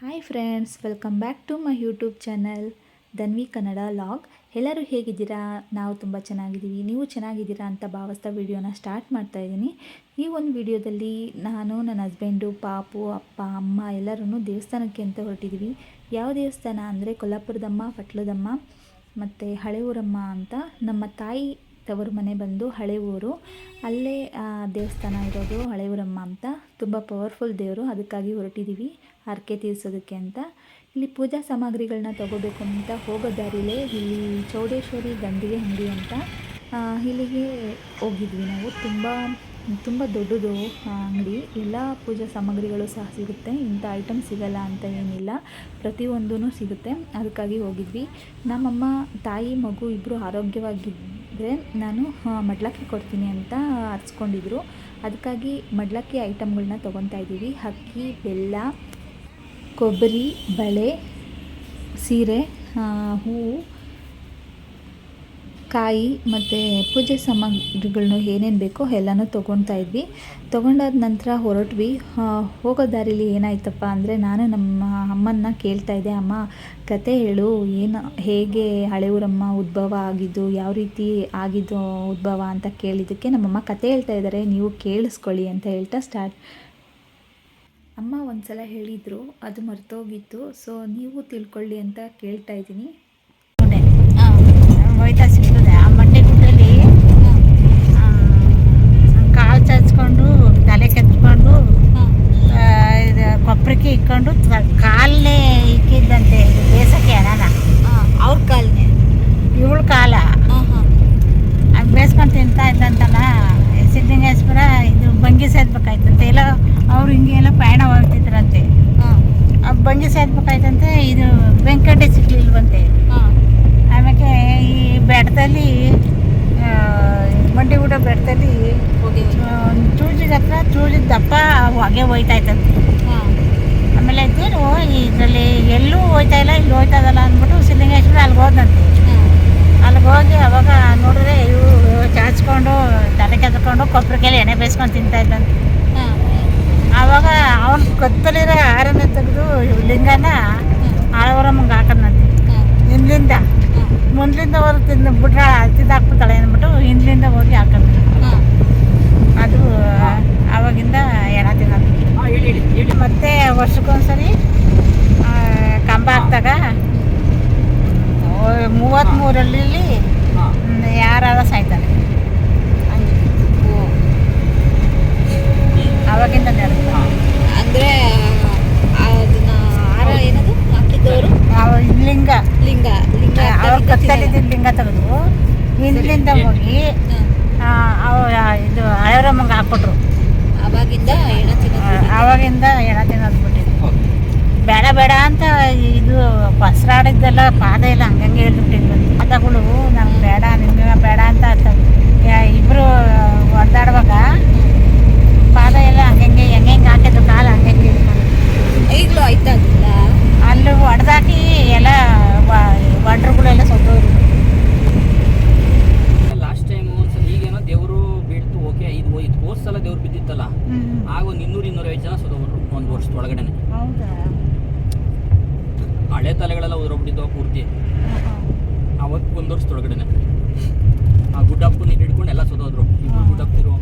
Hi friends welcome back to my YouTube channel Dhanvi Kannada vlog ಎಲ್ಲರೂ ಹೇಗಿದ್ದೀರಾ? ನಾವು ತುಂಬ ಚೆನ್ನಾಗಿದ್ದೀವಿ. ನೀವು ಚೆನ್ನಾಗಿದ್ದೀರಾ ಅಂತ ಭಾವಿಸ್ತಾ ವಿಡಿಯೋನ ಸ್ಟಾರ್ಟ್ ಮಾಡ್ತಾ ಇದ್ದೀನಿ. ಈ ಒಂದು ವಿಡಿಯೋದಲ್ಲಿ ನಾನು, ನನ್ನ ಹಸ್ಬೆಂಡು ಪಾಪು, ಅಪ್ಪ, ಅಮ್ಮ ಎಲ್ಲರೂ ದೇವಸ್ಥಾನಕ್ಕೆ ಅಂತ ಹೊರಟಿದ್ದೀವಿ. ಯಾವ ದೇವಸ್ಥಾನ ಅಂದರೆ ಕೊಲ್ಲಾಪುರದಮ್ಮ, ಪಟ್ಲದಮ್ಮ ಮತ್ತು ಹಳೆ ಊರಮ್ಮ ಅಂತ ನಮ್ಮ ತಾಯಿ ತವರು ಮನೆ ಬಂದು ಹಳೆ ಊರು ಅಲ್ಲೇ ದೇವಸ್ಥಾನ ಇರೋದು ಹಳೆ ಊರಮ್ಮ ಅಂತ. ತುಂಬ ಪವರ್ಫುಲ್ ದೇವರು, ಅದಕ್ಕಾಗಿ ಹೊರಟಿದ್ದೀವಿ ಹರಕೆ ತೀರಿಸೋದಕ್ಕೆ ಅಂತ. ಇಲ್ಲಿ ಪೂಜಾ ಸಾಮಗ್ರಿಗಳನ್ನ ತೊಗೋಬೇಕು ಅಂತ ಹೋಗೋ ದಾರಿಲೇ ಇಲ್ಲಿ ಚೌಡೇಶ್ವರಿ ಗಂಡಿಗೆ ಅಂಗಡಿ ಅಂತ ಇಲ್ಲಿಗೆ ಹೋಗಿದ್ವಿ ನಾವು. ತುಂಬ ತುಂಬ ದೊಡ್ಡದು ಅಂಗಡಿ. ಎಲ್ಲ ಪೂಜಾ ಸಾಮಗ್ರಿಗಳು ಸಹ ಸಿಗುತ್ತೆ. ಇಂಥ ಐಟಮ್ ಸಿಗಲ್ಲ ಅಂತ ಏನಿಲ್ಲ. ಪ್ರತಿಯೊಂದೂ ಸಿಗುತ್ತೆ. ಅದಕ್ಕಾಗಿ ಹೋಗಿದ್ವಿ. ನಮ್ಮಮ್ಮ, ತಾಯಿ, ಮಗು ಇಬ್ಬರು ಆರೋಗ್ಯವಾಗಿದ್ದರೆ ನಾನು ಮಡ್ಲಕ್ಕೆ ಕೊಡ್ತೀನಿ ಅಂತ ಹರ್ಸ್ಕೊಂಡಿದ್ರು ಅದಕ್ಕಾಗಿ ಮಡ್ಲಕ್ಕಿ ಐಟಮ್ಗಳನ್ನ ತೊಗೊತಾ ಇದ್ದೀವಿ. ಅಕ್ಕಿ ಬೆಲ್ಲ ಕೊಬ್ಬರಿ ಬಳೆ ಸೀರೆ ಹೂವು. ಕಾಯಿ ಮತ್ತು ಪೂಜೆ ಸಾಮಗ್ರಿಗಳನ್ನ ಏನೇನು ಬೇಕೋ ಎಲ್ಲನೂ ತೊಗೊಳ್ತಾ ಇದ್ವಿ. ತೊಗೊಂಡಾದ ನಂತರ ಹೊರಟ್ವಿ. ಹೋಗೋ ದಾರಿಲಿ ಏನಾಯ್ತಪ್ಪ ಅಂದರೆ ನಾನು ನಮ್ಮ ಅಮ್ಮನ್ನ ಕೇಳ್ತಾ ಇದ್ದೆ, ಅಮ್ಮ, ಕತೆ ಹೇಳು, ಏನು, ಹೇಗೆ ಹಳೆ ಊರಮ್ಮ ಉದ್ಭವ ಆಗಿದ್ದು, ಯಾವ ರೀತಿ ಆಗಿದ್ದು ಉದ್ಭವ ಅಂತ ಕೇಳಿದ್ದಕ್ಕೆ ನಮ್ಮಮ್ಮ ಕತೆ ಹೇಳ್ತಾ ಇದ್ದಾರೆ, ನೀವು ಕೇಳಿಸ್ಕೊಳ್ಳಿ ಅಂತ ಹೇಳ್ತಾ ಸ್ಟಾರ್ಟ್ ಅಮ್ಮ ಒಂದು ಸಲ ಹೇಳಿದರು, ಅದು ಮರ್ತೋಗಿತ್ತು. ಸೊ ನೀವು ತಿಳ್ಕೊಳ್ಳಿ ಅಂತ ಕೇಳ್ತಾ ಇದ್ದೀನಿ ಗುಡ್ಡೆ ಹೋಯ್ತಾ ಸಿಗ್ತದೆ ಆ ಮಂಡೆ ಗುಡ್ಡಲ್ಲಿ ಕಾಲು ಚಾಚ್ಕೊಂಡು ತಲೆ ಕೆತ್ಕೊಂಡು ಇದು ಕೊಪ್ಪರಿಕೆ ಇಟ್ಕೊಂಡು ಕಾಲೇ ಇಕ್ಕಿದ್ದಂತೆ ಇದು ಬೇಸಕ್ಕೆ ಅನಾನ. ಅವ್ರ ಕಾಲನೇ ಇವಳು ಕಾಲ. ಹಂಗೆ ಬೇಸ್ಕೊಂಡು ತಿಂತಾ ಇದ್ದಂತಲ್ಲ ಸಿದ್ಧಲಿಂಗೇಶ್ವರ ಇದು ಬಂಗಿ ಸೇದ್ಬೇಕಾಯ್ತಂತೆ. ಎಲ್ಲ ಅವ್ರು ಹಿಂಗೆ ಎಲ್ಲ ಪಯಣ ಹೋಗ್ತಿದ್ರಂತೆ. ಆ ಬಂಗಿ ಸೇದ್ಬೇಕಾಯ್ತಂತೆ ಇದು ವೆಂಕಟೇ ಸಿಗ್ಲಿಲ್ವಂತೆ ಆಮೇಲೆ ಈ ಬೆಟ್ಟದಲ್ಲಿ ಆ, ಮಂಡಿಗೂಡ ಬೆಟ್ಟದಲ್ಲಿ ಚೂಜಿಗೆ ಹತ್ರ ಚೂಜಿದ ದಪ್ಪ ಹೊಗೆ ಹೋಯ್ತಾ ಇದೇನು ಇದರಲ್ಲಿ ಎಲ್ಲೂ ಹೋಯ್ತಾ ಇಲ್ಲ, ಇಲ್ಲಿ ಹೋಯ್ತಾ ಇದಲ್ಲ ಅಂದ್ಬಿಟ್ಟು ಸಿದ್ಧಲಿಂಗೇಶ್ವರ ಅಲ್ಲಿಗೆ ಹೋದಂತೆ ಅಲ್ಲಿಗೆ ಹೋಗಿ ಅವಾಗ ನೋಡಿದ್ರೆ ಇವು ಚಾಚ್ಕೊಂಡು, ತಲೆ ಕೆದ್ಕೊಂಡು ಕೊಬ್ಬರಿಕೆಯಲ್ಲಿ ಎಣ್ಣೆ ಬೇಯಿಸ್ಕೊಂಡು ತಿಂತಾ ಇದ್ದಂತೆ ಅವಾಗ ಅವನು ಕತ್ತಲಿರೋ ಆರನ್ನ ತೆಗೆದು ಲಿಂಗನ ಆಳವರಮ್ಮಂಗೆ ಹಾಕದಂತೆ ಹಿಂದ್ಲಿಂದ. ಮುಂದ್ಲಿಂದ ಹೋಗಿ ತಿಂದು ಬಿಟ್ರೆ ತಿಂದಾಕ್ಬಿಡ್ತಾಳೆ ಅಂದ್ಬಿಟ್ಟು ಹಿಂದ್ಲಿಂದ ಹೋಗಿ ಹಾಕಂತ ಅದು ಆವಾಗಿಂದ ಎಣ ತಿನ್ನೋದು. ಮತ್ತೆ ವರ್ಷಕ್ಕೊಂದ್ಸರಿ ಆ, ಕಂಬ ಹಾಕ್ದಾಗ. ಮೂವತ್ತ್ಮೂರಲ್ಲಿ ಯಾರಾದ ಸಾಯ್ತಾರೆ ಹಂಗೆ ಆವಾಗಿಂದ ನಡೆದು ಅಂದ್ರೆ ಅದನ್ನ ಹಾರ ಏನದು ಹಾಕಿದ್ದವರು ಅವ ಲಿಂಗ ಲಿಂಗ ಲಿಂಗ ಅವ್ರ ಕತ್ತಲಿದ್ದ ಲಿಂಗ ತೆಗೆದು ಹಿಂದ್ಲಿಂದ ಹೋಗಿ ಆ, ಅವ ಇದು ಹಳೆಯರಮ್ಮಂಗೆ ಹಾಕ್ಬಿಟ್ರು ಅವಾಗಿಂದ ಎಣ ಆ, ತಿನ್ನೋದು ಆವಾಗಿಂದ ಎಣ ತಿನ್ನೋದು ಬಿಟ್ಟಿದ್ರು ಬೇಡ ಬೇಡ ಅಂತ ಇದು ಪಸರಾಡಿದ್ದೆಲ್ಲ ಪಾದ ಎಲ್ಲ ಹಂಗಂಗೆ ಹೇಳ್ಬಿಟ್ಟಿದ್ವು ಪಾದಗಳು ನಮ್ಗೆ ಬೇಡ ನಿಮಗೆ ಬೇಡ ಅಂತ ಇಬ್ಬರು ಒದ್ದಾಡುವಾಗ ಪಾದ ಎಲ್ಲ ಹಂಗಂಗೆ ಹೆಂಗೆ ಹೆಂಗೆ ಹಾಕಿದ್ರು ಕಾಲು ಹಂಗಂಗೆ ಈಗಲೂ ಆಯ್ತಾಗಿಲ್ಲ ಅಲ್ಲಿ ಒಡೆದಾಕಿ ಎಲ್ಲ ಒಡ್ರುಗಳೆಲ್ಲ ಸೊತ್ತೋದ್ರು. ಲಾಸ್ಟ್ ಟೈಮ್ ಒಂದ್ಸಲ ಈಗೇನೋ ದೇವರು ಬೀಳ್ತು ಓಕೆ ಇದು ಹೋದ್ ಸಲ ದೇವ್ರು ಬಿದ್ದಿತ್ತಲ್ಲ? ಆಗ ಒಂದು ಇನ್ನೂರು ಇನ್ನೂರೈವತ್ತು ಜನ ಸೋದವರು ಒಂದು ವರ್ಷದ ಒಳಗಡೆನೆ ಹೌದಾ? ಹಳೆ ತಲೆಗಳೆಲ್ಲ ಉದುರೋಗ್ಬಿಟ್ಟಿದ್ವು ಪೂರ್ತಿ. ಅವತ್ತು ಒಂದು ವರ್ಷದೊಳಗಡೆನೆ ಆ ಗುಡ್ಡಪ್ಪು ನೀರು ಹಿಡ್ಕೊಂಡು ಎಲ್ಲ ಸೋದೋದ್ರು ಇಬ್ಬರು ಗುಡ್ಡಪ್ಪರು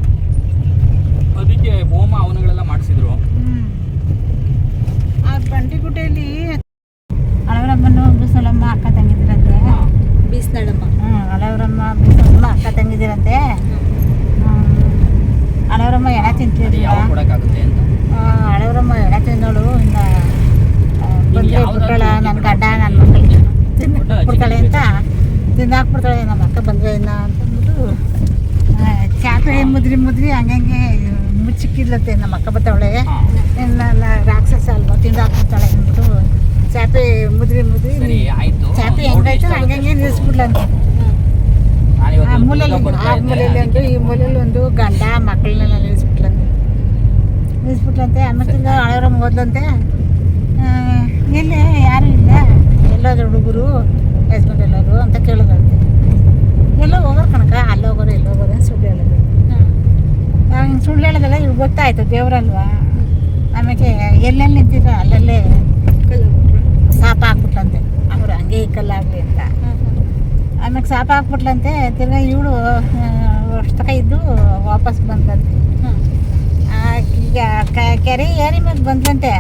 ಅದಕ್ಕೆ ಹೋಮ ಅವನಗಳೆಲ್ಲ ಮಾಡಿಸಿದ್ರು. ಆ ಬಂಡಿಗುಡ್ಡೆಯಲ್ಲಿ ಹಳವರಮ್ಮನ ಬಿಸಲಮ್ಮ ಅಕ್ಕ ತಂಗಿದಿರಂತೆ. ಬೀಸ್ನಳಮ್ಮ. ಹ್ಞೂ ಹಳವರಮ್ಮ ಬಿಸಲಮ್ಮ ಅಕ್ಕ ತಂಗಿದಿರಂತೆ. ಹಳವರಮ್ಮ ಎಣ ತಿಂತಿದ್ರು ಯಾವ ಕೊಡೋಕ್ಕಾಗುತ್ತೆ ಅಂತ. ಹಳವರಮ್ಮ ಎಣ ತಿಂದೋಳು ಇನ್ನು ಬಂದ್ರೆ ಬಿಟ್ಟಳ ನನ್ನ. ಗಡ್ಡ ನನ್ನ ಮಕ್ಕಳಿಗೆ ದೊಡ್ಡ ಬಿಡ್ತಾಳೆ ಅಂತ ತಿಂದಾಕ್ಬಿಡ್ತಾಳೆ ನಮ್ಮ ಅಕ್ಕ ಬಂದ್ರೆ ಇನ್ನ ಅಂತಂದ್ಬಿಟ್ಟು ಚಾಪೆ ಮುದ್ರಿ ಮುದ್ರಿ ಹಂಗಂಗೆ ಮುಚ್ಚಿಕ್ಕಿದ್ಲಂತೆ ನಮ್ಮ ಅಕ್ಕ ಬರ್ತಾವಳೆ. ನನ್ನ ರಾಕ್ಷಸ ಅಲ್ವಾ ತಿಂದಾಕ್ಬಿಡ್ತಾಳೆ ಅಂದ್ಬಿಟ್ಟು ಚಾಪೆ ಮುದ್ರಿ ಮುದ್ರಿ ಚಾಪೆ ಹೆಂಗಾಯ್ತು ಹಂಗಂಗೆ ನಿಲ್ಲಿಸ್ಬಿಡ್ಲಂತೆ ಮೂಲೆಯಲ್ಲಿ ಆ ಮೂಲೆಯಲ್ಲಿ ಒಂದು ಈ ಮೂಲೆಯಲ್ಲಿ ಒಂದು ಗಂಡ ಮಕ್ಕಳನ್ನೆಲ್ಲ ನಿಲ್ಲಿಸ್ಬಿಟ್ಲಂತೆ ನಿಲ್ಲಿಸ್ಬಿಟ್ಲಂತೆ ಆಮೇಲೆ ಹಳೆಯವ್ರಮ್ಮ ಹೋದ್ಲಂತೆ. ಆ, ಎಲ್ಲಿ ಯಾರು ಇಲ್ಲ. ಎಲ್ಲೋದ್ರ ಹುಡುಗರು ಹಸ್ಬೆಂಡ್ ಎಲ್ಲರು ಅಂತ ಕೇಳೋದಂತೆ ಎಲ್ಲೋ ಹೋಗೋರು ಕಣಕ ಅಲ್ಲಿ ಹೋಗೋರು ಎಲ್ಲ ಹೋಗೋರು ಅಂತ ಸುಳ್ಳು ಹೇಳೋದು. ನಾವು ಸುಳ್ಳು ಹೇಳೋದಲ್ಲ ಇವಾಗ ಗೊತ್ತಾಯ್ತು ದೇವರಲ್ವಾ? ಆಮೇಲೆ ಎಲ್ಲೆಲ್ಲಿ ನಿಂತಿರೋ ಅಲ್ಲಲ್ಲೇ ಸಾಪ ಹಾಕ್ಬಿಟ್ಲಂತೆ. ಅವರು ಹಂಗೆ ಇಕ್ಕಲ್ಲಾಗಲಿ ಅಂತ. ಆಮ್ಯಾಗೆ ಸಾಪ ಹಾಕ್ಬಿಟ್ಲಂತೆ ತಿರ್ಗಾ ಇವಳು ತನಕ ಇದ್ದು ವಾಪಸ್ ಬಂದಂತೆ ಈಗ ಕೆರೆ ಏರಿ ಮೇಲೆ ಬಂದಂತೆ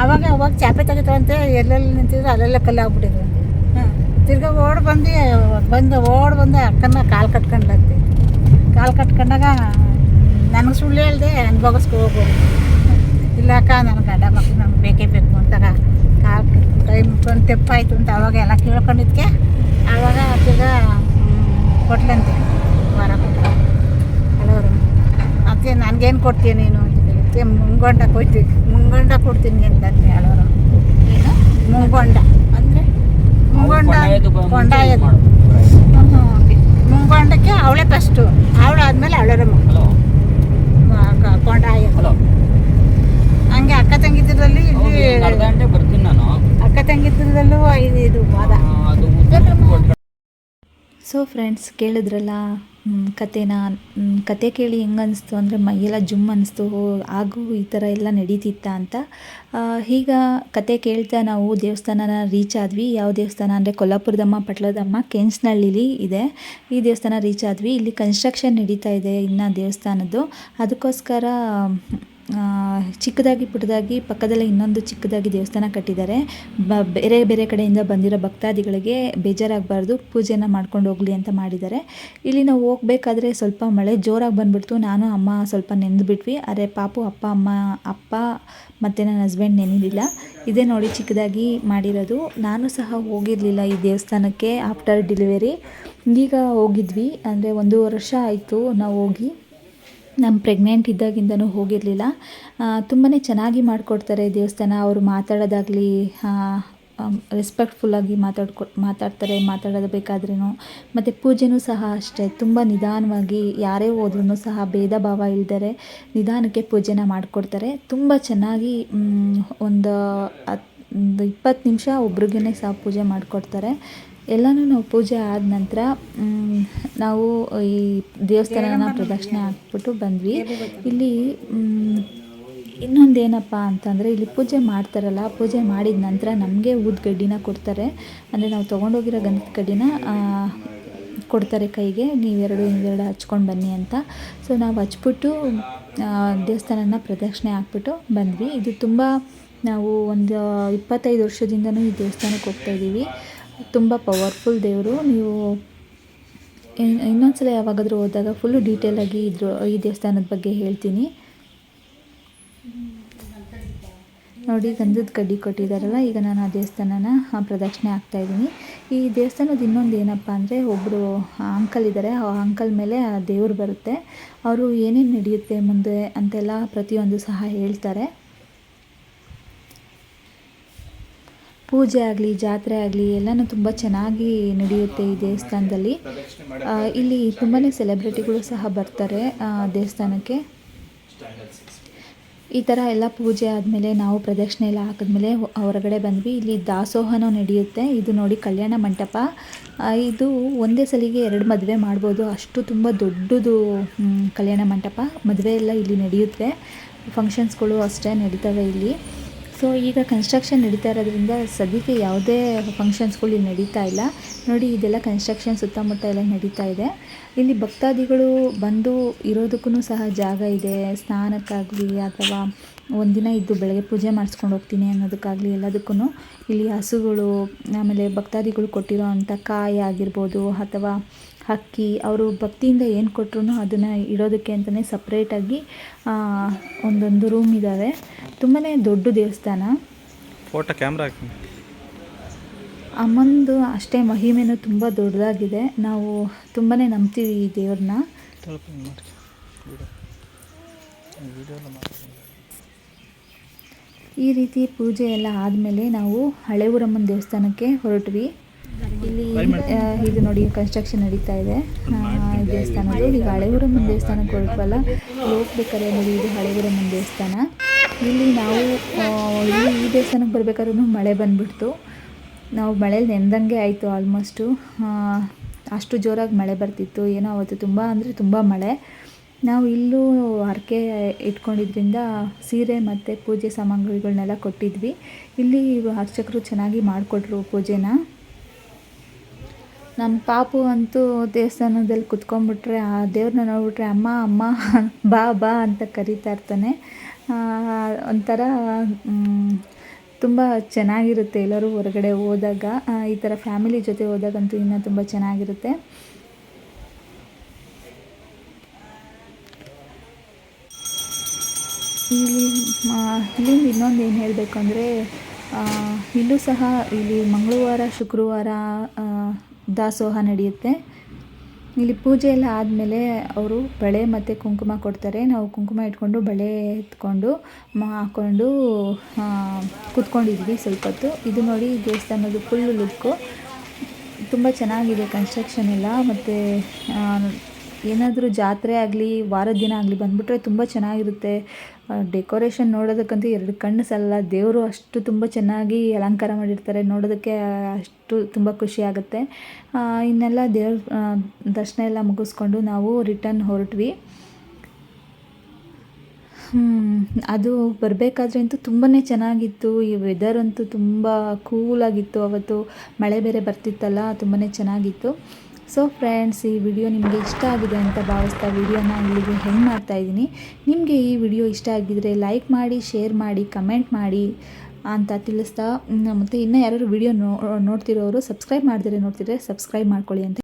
ಅವಾಗ ಅವಾಗ ಚಾಪೆ ತೆಗಿತಾವಂತೆ ಎಲ್ಲೆಲ್ಲಿ ನಿಂತಿದ್ರು ಅಲ್ಲೆಲ್ಲ ಕಲ್ಲಾಗ್ಬಿಟ್ಟಿದ್ರು ಹಾಂ, ತಿರ್ಗಾ ಓಡ್ ಬಂದು ಬಂದು ಓಡ್ ಬಂದು ಅಕ್ಕನ ಕಾಲು ಕಟ್ಕೊಂಡಂತೆ. ಕಾಲು ಕಟ್ಕೊಂಡಾಗ ನನಗೆ ಸುಳ್ಳು ಹೇಳ್ದೆ ಅನ್ಭೋಗಿಸ್ಕೊ ಹೋಗ್ಬೋದು ಇಲ್ಲ ಅಕ್ಕ ನನ್ನ ಗಂಡ ಮಕ್ಕಳು ನಮ್ಗೆ ಬೇಕೇ ಬೇಕು ಅಂತಾಗ ಕಾಲು ಕೈ ಮುಟ್ಕೊಂಡು ತೆಪ್ಪಾಯ್ತು ಅಂತ ಅವಾಗ ಎಲ್ಲ ಕೇಳ್ಕೊಂಡಿದ್ಕೆ. ಆವಾಗ ತಿರ್ಗಾ ಕೊಟ್ಲಂತೆ. ವರ ಕೊಟ್ಟ ಹಲವರು ಮತ್ತೆ ನನಗೇನು ಕೊಡ್ತೀಯ ನೀನು? ಅಂತ ಕೇಳಿದ್ಕೆ ಮುಂಗೊಂಡ ಕೊಯ್ತೀವಿ ಮುಂಗೊಂಡ ಕೊಡ್ತೀನಿ ಅಂತ ಹೇಳೋರು ಏನು? ಮುಂಗೊಂಡ. ಅಂದ್ರೆ ಮುಂಗೊಂಡ ಕೊಂಡ ಮುಂಗೊಂಡಕ್ಕೆ ಅವಳೇ ಫಸ್ಟು ಅವಳು ಆದಮೇಲೆ ಅವಳರ ಹಲೋ. ಹಂಗೆ ಅಕ್ಕ ತಂಗಿದ್ರಲ್ಲಿ ಇಲ್ಲಿ ಬರ್ತೀನಿ ನಾನು. ಅಕ್ಕ ತಂಗಿದ್ರಲ್ಲೂ ಇದು ವಾದ. ಸೊ ಫ್ರೆಂಡ್ಸ್ ಕೇಳಿದ್ರಲ್ಲ? ಮ್, ಕತೆ ಕೇಳಿ ಹೆಂಗೆ ಅನಿಸ್ತು ಅಂದರೆ ಮೈಯೆಲ್ಲ ಜುಮ್ ಅನ್ನಿಸ್ತು ಹಾಗೂ ಈ ಥರ ಎಲ್ಲ ನಡೀತಿತ್ತ ಅಂತ. ಈಗ ಕತೆ ಕೇಳ್ತಾ ನಾವು ದೇವಸ್ಥಾನನ ರೀಚ್ ಆದ್ವಿ. ಯಾವ ದೇವಸ್ಥಾನ ಅಂದರೆ ಕೊಲ್ಲಾಪುರದಮ್ಮ ಪಟ್ಲದಮ್ಮ ಕೆಂಚನಹಳ್ಳಿಲಿ ಇದೆ. ಈ ದೇವಸ್ಥಾನ ರೀಚ್ ಆದ್ವಿ. ಇಲ್ಲಿ ಕನ್ಸ್ಟ್ರಕ್ಷನ್ ನಡೀತಾ ಇದೆ ಇನ್ನು ದೇವಸ್ಥಾನದ್ದು. ಅದಕ್ಕೋಸ್ಕರ ಚಿಕ್ಕದಾಗಿ ಪುಟ್ಟದಾಗಿ ಪಕ್ಕದಲ್ಲೇ ಇನ್ನೊಂದು ಚಿಕ್ಕದಾಗಿ ದೇವಸ್ಥಾನ ಕಟ್ಟಿದ್ದಾರೆ. ಬ, ಬೇರೆ ಬೇರೆ ಕಡೆಯಿಂದ ಬಂದಿರೋ ಭಕ್ತಾದಿಗಳಿಗೆ ಬೇಜಾರಾಗಬಾರ್ದು, ಪೂಜೆನ ಮಾಡ್ಕೊಂಡು ಹೋಗಲಿ ಅಂತ ಮಾಡಿದ್ದಾರೆ. ಇಲ್ಲಿ ನಾವು ಹೋಗ್ಬೇಕಾದ್ರೆ ಸ್ವಲ್ಪ ಮಳೆ ಜೋರಾಗಿ ಬಂದುಬಿಡ್ತು. ನಾನು, ಅಮ್ಮ ಸ್ವಲ್ಪ ನೆಂದುಬಿಟ್ವಿ ಆದರೆ ಪಾಪು ಅಪ್ಪ, ಅಮ್ಮ, ಅಪ್ಪ ಮತ್ತು ನನ್ನ ಹಸ್ಬೆಂಡ್ ನೆನೆದಿಲ್ಲ. ಇದೇ ನೋಡಿ ಚಿಕ್ಕದಾಗಿ ಮಾಡಿರೋದು. ನಾನು ಸಹ ಹೋಗಿರಲಿಲ್ಲ ಈ ದೇವಸ್ಥಾನಕ್ಕೆ ಆಫ್ಟರ್ ಡೆಲಿವರಿ ಈಗ ಹೋಗಿದ್ವಿ. ಅಂದರೆ ಒಂದು ವರ್ಷ ಆಯಿತು ನಾವು ಹೋಗಿ. ನಾನು ಪ್ರೆಗ್ನೆಂಟ್ ಇದ್ದಾಗಿಂದನೂ ಹೋಗಿರಲಿಲ್ಲ. ತುಂಬಾ ಚೆನ್ನಾಗಿ ಮಾಡಿಕೊಡ್ತಾರೆ ದೇವಸ್ಥಾನ. ಅವರು ಮಾತಾಡೋದಾಗಲಿ ರೆಸ್ಪೆಕ್ಟ್ಫುಲ್ಲಾಗಿ ಮಾತಾಡ್ಕೊ, ಮಾತಾಡ್ತಾರೆ ಮಾತಾಡಬೇಕಾದ್ರೂ ಮತ್ತು ಪೂಜೆನೂ ಸಹ ಅಷ್ಟೇ. ತುಂಬ ನಿಧಾನವಾಗಿ ಯಾರೇ ಹೋದ್ರೂ ಸಹ ಭೇದ ಭಾವ ಇಲ್ದರೆ ನಿಧಾನಕ್ಕೆ ಪೂಜೆನ ಮಾಡಿಕೊಡ್ತಾರೆ. ತುಂಬ ಚೆನ್ನಾಗಿ ಒಂದು ಒಂದು ಇಪ್ಪತ್ತು ನಿಮಿಷ ಒಬ್ರಿಗೇ ಸಹ ಪೂಜೆ ಮಾಡಿಕೊಡ್ತಾರೆ. ಎಲ್ಲನೂ ನಾವು ಪೂಜೆ ಆದ ನಂತರ ನಾವು ಈ ದೇವಸ್ಥಾನನ ಪ್ರದಕ್ಷಿಣೆ ಹಾಕ್ಬಿಟ್ಟು ಬಂದ್ವಿ. ಇಲ್ಲಿ ಇನ್ನೊಂದು ಇನ್ನೊಂದೇನಪ್ಪ ಅಂತಂದರೆ ಇಲ್ಲಿ ಪೂಜೆ ಮಾಡ್ತಾರಲ್ಲ ಪೂಜೆ ಮಾಡಿದ ನಂತರ ನಮಗೆ ಊದ್ಗಡ್ಡಿನ ಕೊಡ್ತಾರೆ. ಅಂದರೆ ನಾವು ತೊಗೊಂಡೋಗಿರೋ ಗಂಧದ ಕಡ್ಡಿನ ಕೊಡ್ತಾರೆ ಕೈಗೆ ನೀವೆರಡು ಇವೆರಡು ಹಚ್ಕೊಂಡು ಬನ್ನಿ ಅಂತ. ಸೊ ನಾವು ಹಚ್ಬಿಟ್ಟು ದೇವಸ್ಥಾನನ ಪ್ರದಕ್ಷಿಣೆ ಹಾಕ್ಬಿಟ್ಟು ಬಂದ್ವಿ. ಇದು ತುಂಬ ನಾವು ಒಂದು ಇಪ್ಪತ್ತೈದು ವರ್ಷದಿಂದನೂ ಈ ದೇವಸ್ಥಾನಕ್ಕೆ ಹೋಗ್ತಾ ಇದ್ದೀವಿ. ತುಂಬ ಪವರ್ಫುಲ್ ದೇವರು. ನೀವು ಇನ್- ಇನ್ನೊಂದ್ಸಲ ಯಾವಾಗಾದರೂ ಹೋದಾಗ ಫುಲ್ಲು ಡೀಟೇಲಾಗಿ ಇದ್ರ, ಈ ದೇವಸ್ಥಾನದ ಬಗ್ಗೆ ಹೇಳ್ತೀನಿ. ನೋಡಿ, ಗಂಧದ ಕಡ್ಡಿ ಕೊಟ್ಟಿದ್ದಾರಲ್ಲ ಈಗ ನಾನು ಆ ದೇವಸ್ಥಾನನ ಪ್ರದಕ್ಷಿಣೆ ಆಗ್ತಾ ಇದ್ದೀನಿ. ಈ ದೇವಸ್ಥಾನದ ಇನ್ನೊಂದು ಏನಪ್ಪ ಅಂದರೆ ಒಬ್ಬರು ಅಂಕಲ್ ಇದ್ದಾರೆ ಆ ಅಂಕಲ್ ಮೇಲೆ ಆ ದೇವರು ಬರುತ್ತೆ. ಅವರು ಏನೇನು ನಡೆಯುತ್ತೆ ಮುಂದೆ ಅಂತೆಲ್ಲ ಪ್ರತಿಯೊಂದು ಸಹ ಹೇಳ್ತಾರೆ. ಪೂಜೆ ಆಗಲಿ, ಜಾತ್ರೆ ಆಗಲಿ ಎಲ್ಲನೂ ತುಂಬ ಚೆನ್ನಾಗಿ ನಡೆಯುತ್ತೆ ಈ ದೇವಸ್ಥಾನದಲ್ಲಿ. ಇಲ್ಲಿ ತುಂಬಾ ಸೆಲೆಬ್ರಿಟಿಗಳು ಸಹ ಬರ್ತಾರೆ ದೇವಸ್ಥಾನಕ್ಕೆ. ಈ ಥರ ಎಲ್ಲ ಪೂಜೆ ಆದಮೇಲೆ ನಾವು ಪ್ರದಕ್ಷಿಣೆ ಎಲ್ಲ ಹಾಕಿದ್ಮೇಲೆ ಹೊರಗಡೆ ಬಂದ್ವಿ. ಇಲ್ಲಿ ದಾಸೋಹನೂ ನಡೆಯುತ್ತೆ. ಇದು ನೋಡಿ ಕಲ್ಯಾಣ ಮಂಟಪ. ಇದು ಒಂದೇ ಸಲಿಗೆ ಎರಡು ಮದುವೆ ಮಾಡ್ಬೋದು. ಅಷ್ಟು ತುಂಬ ದೊಡ್ಡದು ಕಲ್ಯಾಣ ಮಂಟಪ. ಮದುವೆ ಎಲ್ಲ ಇಲ್ಲಿ ನಡೆಯುತ್ತೆ. ಫಂಕ್ಷನ್ಸ್ಗಳು ಅಷ್ಟೇ ನಡೀತವೆ ಇಲ್ಲಿ. ಸೊ ಈಗ ಕನ್ಸ್ಟ್ರಕ್ಷನ್ ನಡೀತಾ ಇರೋದ್ರಿಂದ ಸದ್ಯಕ್ಕೆ ಯಾವುದೇ ಫಂಕ್ಷನ್ಸ್ಗಳು ಇಲ್ಲಿ ನಡೀತಾ ಇಲ್ಲ. ನೋಡಿ, ಇದೆಲ್ಲ ಕನ್ಸ್ಟ್ರಕ್ಷನ್ ಸುತ್ತಮುತ್ತ ಎಲ್ಲ ನಡೀತಾ ಇದೆ. ಇಲ್ಲಿ ಭಕ್ತಾದಿಗಳು ಬಂದು ಇರೋದಕ್ಕೂ ಸಹ ಜಾಗ ಇದೆ. ಸ್ನಾನಕ್ಕಾಗಲಿ ಅಥವಾ ಒಂದಿನ ಇದ್ದು ಬೆಳಗ್ಗೆ ಪೂಜೆ ಮಾಡಿಸ್ಕೊಂಡು ಹೋಗ್ತೀನಿ ಅನ್ನೋದಕ್ಕಾಗಲಿ ಎಲ್ಲದಕ್ಕೂ ಇಲ್ಲಿ ಹಸುಗಳು, ಆಮೇಲೆ ಭಕ್ತಾದಿಗಳು ಕೊಟ್ಟಿರೋ ಅಂಥ ಕಾಯಿ ಆಗಿರ್ಬೋದು ಅಥವಾ ಅಕ್ಕಿ ಅವರು ಭಕ್ತಿಯಿಂದ ಏನು ಕೊಟ್ಟರು ಅದನ್ನು ಇಡೋದಕ್ಕೆ ಅಂತಲೇ ಸಪ್ರೇಟಾಗಿ ಒಂದೊಂದು ರೂಮ್ ಇದ್ದಾವೆ ತುಂಬಾ ದೊಡ್ಡ ದೇವಸ್ಥಾನ. ಫೋಟೋ ಕ್ಯಾಮ್ರಾ ಅಮ್ಮಂದು ಅಷ್ಟೇ ಮಹಿಮೆನೂ ತುಂಬ ದೊಡ್ಡದಾಗಿದೆ. ನಾವು ತುಂಬಾ ನಂಬ್ತೀವಿ ಈ ದೇವ್ರನ್ನ. ಈ ರೀತಿ ಪೂಜೆ ಎಲ್ಲ ಆದಮೇಲೆ ನಾವು ಹಳೆ ಊರಮ್ಮನ ದೇವಸ್ಥಾನಕ್ಕೆ ಹೊರಟ್ವಿ. ಇಲ್ಲಿ ಇದು ನೋಡಿ ಕನ್ಸ್ಟ್ರಕ್ಷನ್ ನಡೀತಾ ಇದೆ. ದೇವಸ್ಥಾನದ್ದು ಈಗ ಊರಮ್ಮನ ದೇವಸ್ಥಾನಕ್ಕೆ ಹೊರಟ್ವಲ್ಲ ಇಲ್ಲಿ ಹೋಗ್ಬೇಕಾದ್ರೆ ನೋಡಿ ಇದು ಊರಮ್ಮನ ದೇವಸ್ಥಾನ. ಇಲ್ಲಿ ನಾವು ಇಲ್ಲಿ ಈ ದೇವಸ್ಥಾನಕ್ಕೆ ಬರಬೇಕಾದ್ರೂ ಮಳೆ ಬಂದ್ಬಿಡ್ತು. ನಾವು ಮಳೇಲಿ ನೆಂದಂಗೆ ಆಯಿತು ಆಲ್ಮೋಸ್ಟು ಅಷ್ಟು ಜೋರಾಗಿ ಮಳೆ ಬರ್ತಿತ್ತು. ಏನೋ ಅವತ್ತು ತುಂಬ ಅಂದರೆ ತುಂಬ ಮಳೆ. ನಾವು ಇಲ್ಲೂ ಹರಕೆ ಇಟ್ಕೊಂಡಿದ್ರಿಂದ ಸೀರೆ ಮತ್ತು ಪೂಜೆ ಸಾಮಗ್ರಿಗಳನ್ನೆಲ್ಲ ಕೊಟ್ಟಿದ್ವಿ. ಇಲ್ಲಿ ಅರ್ಚಕರು ಚೆನ್ನಾಗಿ ಮಾಡಿಕೊಟ್ರು ಪೂಜೆನ. ನಮ್ಮ ಪಾಪು ಅಂತೂ ದೇವಸ್ಥಾನದಲ್ಲಿ ಕುತ್ಕೊಂಡ್ಬಿಟ್ರೆ, ಆ ದೇವ್ರನ್ನ ನೋಡ್ಬಿಟ್ರೆ, ಅಮ್ಮ ಅಮ್ಮ, ಬಾ ಬಾ ಅಂತ ಕರೀತಾ ಇರ್ತಾನೆ. ಒಂಥರ ತುಂಬ ಚೆನ್ನಾಗಿರುತ್ತೆ ಎಲ್ಲರೂ ಹೊರಗಡೆ ಹೋದಾಗ. ಈ ಥರ ಫ್ಯಾಮಿಲಿ ಜೊತೆ ಹೋದಾಗಂತೂ ಇನ್ನೂ ತುಂಬ ಚೆನ್ನಾಗಿರುತ್ತೆ. ಇಲ್ಲಿ ಇಲ್ಲಿಂದ ಇನ್ನೊಂದು ಏನು ಹೇಳಬೇಕು ಅಂದರೆ ಇಲ್ಲೂ ಸಹ ಇಲ್ಲಿ ಮಂಗಳವಾರ, ಶುಕ್ರವಾರ ದಾಸೋಹ ನಡೆಯುತ್ತೆ. ಇಲ್ಲಿ ಪೂಜೆ ಎಲ್ಲ ಆದಮೇಲೆ ಅವರು ಬಳೆ ಮತ್ತು ಕುಂಕುಮ ಕೊಡ್ತಾರೆ. ನಾವು ಕುಂಕುಮ ಇಟ್ಕೊಂಡು ಬಳೆ ಎತ್ಕೊಂಡು ಹಾಕ್ಕೊಂಡು ಕುತ್ಕೊಂಡಿದ್ವಿ ಕೂತ್ಕೊಂಡಿದ್ವಿ ಸ್ವಲ್ಪ ಹೊತ್ತು. ಇದು ನೋಡಿ ದೇವಸ್ಥಾನದ ಫುಲ್ ಲುಕ್ಕು ತುಂಬ ಚೆನ್ನಾಗಿದೆ ಕನ್ಸ್ಟ್ರಕ್ಷನ್ ಎಲ್ಲ. ಮತ್ತು ಏನಾದರೂ ಜಾತ್ರೆ ಆಗಲಿ, ವಾರದ ದಿನ ಆಗಲಿ ಬಂದುಬಿಟ್ರೆ ತುಂಬ ಚೆನ್ನಾಗಿರುತ್ತೆ. ಡೆಕೋರೇಷನ್ ನೋಡೋದಕ್ಕಂತೂ ಎರಡು ಕಣ್ಣು ಸಲ್ಲ. ದೇವರು ಅಷ್ಟು ತುಂಬ ಚೆನ್ನಾಗಿ ಅಲಂಕಾರ ಮಾಡಿರ್ತಾರೆ. ನೋಡೋದಕ್ಕೆ ಅಷ್ಟು ತುಂಬ ಖುಷಿ ಆಗುತ್ತೆ. ಇನ್ನೆಲ್ಲ ದೇವ್ರ ದರ್ಶನ ಎಲ್ಲ ಮುಗಿಸ್ಕೊಂಡು ನಾವು ರಿಟರ್ನ್ ಹೊರಟ್ವಿ. ಅದು ಬರಬೇಕಾದ್ರೆ ಅಂತೂ ತುಂಬಾ ಚೆನ್ನಾಗಿತ್ತು. ಈ ವೆದರ್ ಅಂತೂ ತುಂಬ ಕೂಲಾಗಿತ್ತು ಅವತ್ತು. ಮಳೆ ಬೇರೆ ಬರ್ತಿತ್ತಲ್ಲ ತುಂಬಾ ಚೆನ್ನಾಗಿತ್ತು. ಸೊ ಫ್ರೆಂಡ್ಸ್ ಈ ವಿಡಿಯೋ ನಿಮಗೆ ಇಷ್ಟ ಆಗಿದೆ ಅಂತ ಭಾವಿಸ್ತಾ ವಿಡಿಯೋನ ಇಲ್ಲಿಗೆ ಹೆಂಗೆ ಮಾಡ್ತಾ ಇದ್ದೀನಿ. ನಿಮಗೆ ಈ ವಿಡಿಯೋ ಇಷ್ಟ ಆಗಿದ್ರೆ ಲೈಕ್ ಮಾಡಿ ಶೇರ್ ಮಾಡಿ ಕಮೆಂಟ್ ಮಾಡಿ ಅಂತ ತಿಳಿಸ್ತಾ, ಮತ್ತು ಇನ್ನೂ ಯಾರು ವಿಡಿಯೋ ನೋಡ್ತಿರೋರು ಸಬ್ಸ್ಕ್ರೈಬ್ ಮಾಡಿದ್ರೆ ನೋಡ್ತಿದ್ರೆ ಸಬ್ಸ್ಕ್ರೈಬ್ ಮಾಡ್ಕೊಳ್ಳಿ ಅಂತ